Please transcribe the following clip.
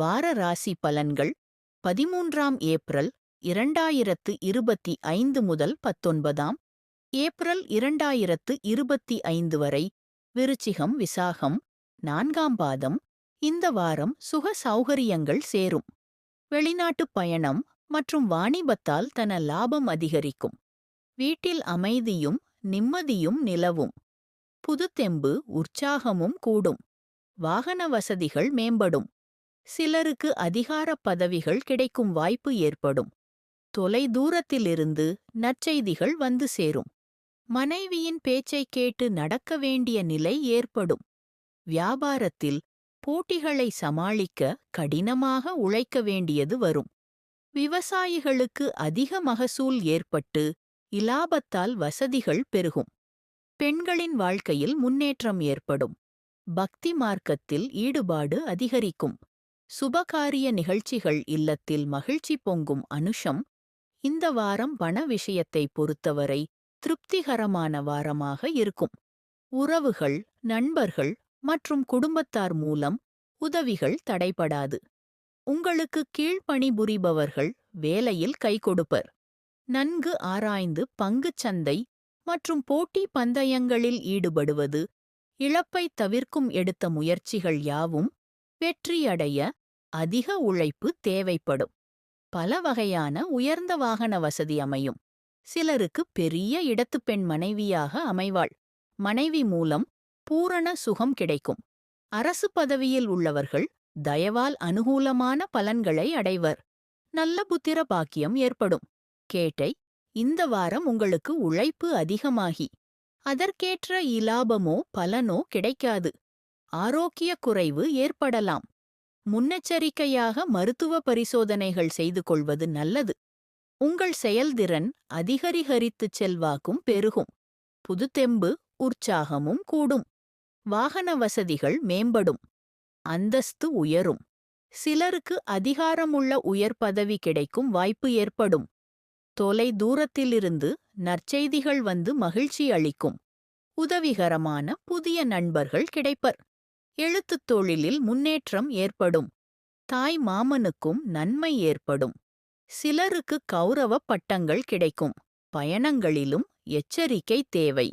வார ராசி பலன்கள் பதிமூன்றாம் ஏப்ரல் இரண்டாயிரத்து இருபத்தி ஐந்து முதல் பத்தொன்பதாம். ஏப்ரல் இரண்டாயிரத்து இருபத்தி ஐந்து வரை விருச்சிகம் விசாகம் நான்காம் பாதம் இந்த வாரம் சுக சௌகரியங்கள் சேரும். வெளிநாட்டுப் பயணம் மற்றும் வாணிபத்தால் தன லாபம் அதிகரிக்கும். வீட்டில் அமைதியும் நிம்மதியும் நிலவும். புதுத்தெம்பு உற்சாகமும் கூடும். வாகன வசதிகள் மேம்படும். சிலருக்கு அதிகாரப் பதவிகள் கிடைக்கும் வாய்ப்பு ஏற்படும். தொலை தூரத்திலிருந்து நற்செய்திகள் வந்து சேரும். மனைவியின் பேச்சைக் கேட்டு நடக்க வேண்டிய நிலை ஏற்படும். வியாபாரத்தில் போட்டிகளை சமாளிக்க கடினமாக உழைக்க வேண்டியது வரும். விவசாயிகளுக்கு அதிக மகசூல் ஏற்பட்டு இலாபத்தால் வசதிகள் பெருகும். பெண்களின் வாழ்க்கையில் முன்னேற்றம் ஏற்படும். பக்தி மார்க்கத்தில் ஈடுபாடு அதிகரிக்கும். சுபகாரிய நிகழ்ச்சிகள் இல்லத்தில் மகிழ்ச்சி பொங்கும் அனுஷம் இந்த வாரம் பண விஷயத்தை பொறுத்தவரை திருப்திகரமான வாரமாக இருக்கும். உறவுகள் நண்பர்கள் மற்றும் குடும்பத்தார் மூலம் உதவிகள் தடைபடாது. உங்களுக்கு கீழ்ப்பணிபுரிபவர்கள் வேலையில் கை கொடுப்பர். நன்கு ஆராய்ந்து பங்குச் சந்தை மற்றும் போட்டி பந்தயங்களில் ஈடுபடுவது இழப்பை தவிர்க்கும் எடுத்த முயற்சிகள் யாவும் வெற்றியடைய அதிக உழைப்பு தேவைப்படும். பல வகையான உயர்ந்த வாகன வசதி அமையும். சிலருக்கு பெரிய இடத்துப் பெண் மனைவியாக அமைவாள். மனைவி மூலம் பூரண சுகம் கிடைக்கும். அரசு பதவியில் உள்ளவர்கள் தயவால் அனுகூலமான பலன்களை அடைவர். நல்ல புத்திர பாக்கியம் ஏற்படும். கேட்டை இந்த வாரம் உங்களுக்கு உழைப்பு அதிகமாகி அதற்கேற்ற இலாபமோ பலனோ கிடைக்காது. ஆரோக்கிய குறைவு ஏற்படலாம். முன்னெச்சரிக்கையாக மருத்துவ பரிசோதனைகள் செய்து கொள்வது நல்லது. உங்கள் செயல்திறன் அதிகரிகரித்துச் செல்வாக்கும் பெருகும். புதுத்தெம்பு உற்சாகமும் கூடும். வாகன வசதிகள் மேம்படும். அந்தஸ்து உயரும். சிலருக்கு அதிகாரமுள்ள உயர் பதவி கிடைக்கும் வாய்ப்பு ஏற்படும். தொலை தூரத்திலிருந்து நற்செய்திகள் வந்து மகிழ்ச்சி அளிக்கும். உதவிகரமான புதிய நண்பர்கள் கிடைப்பர். எழுத்துத் தொழிலில் முன்னேற்றம் ஏற்படும். தாய் மாமனுக்கும் நன்மை ஏற்படும். சிலருக்கு கௌரவ பட்டங்கள் கிடைக்கும். பயணங்களிலும் எச்சரிக்கை தேவை.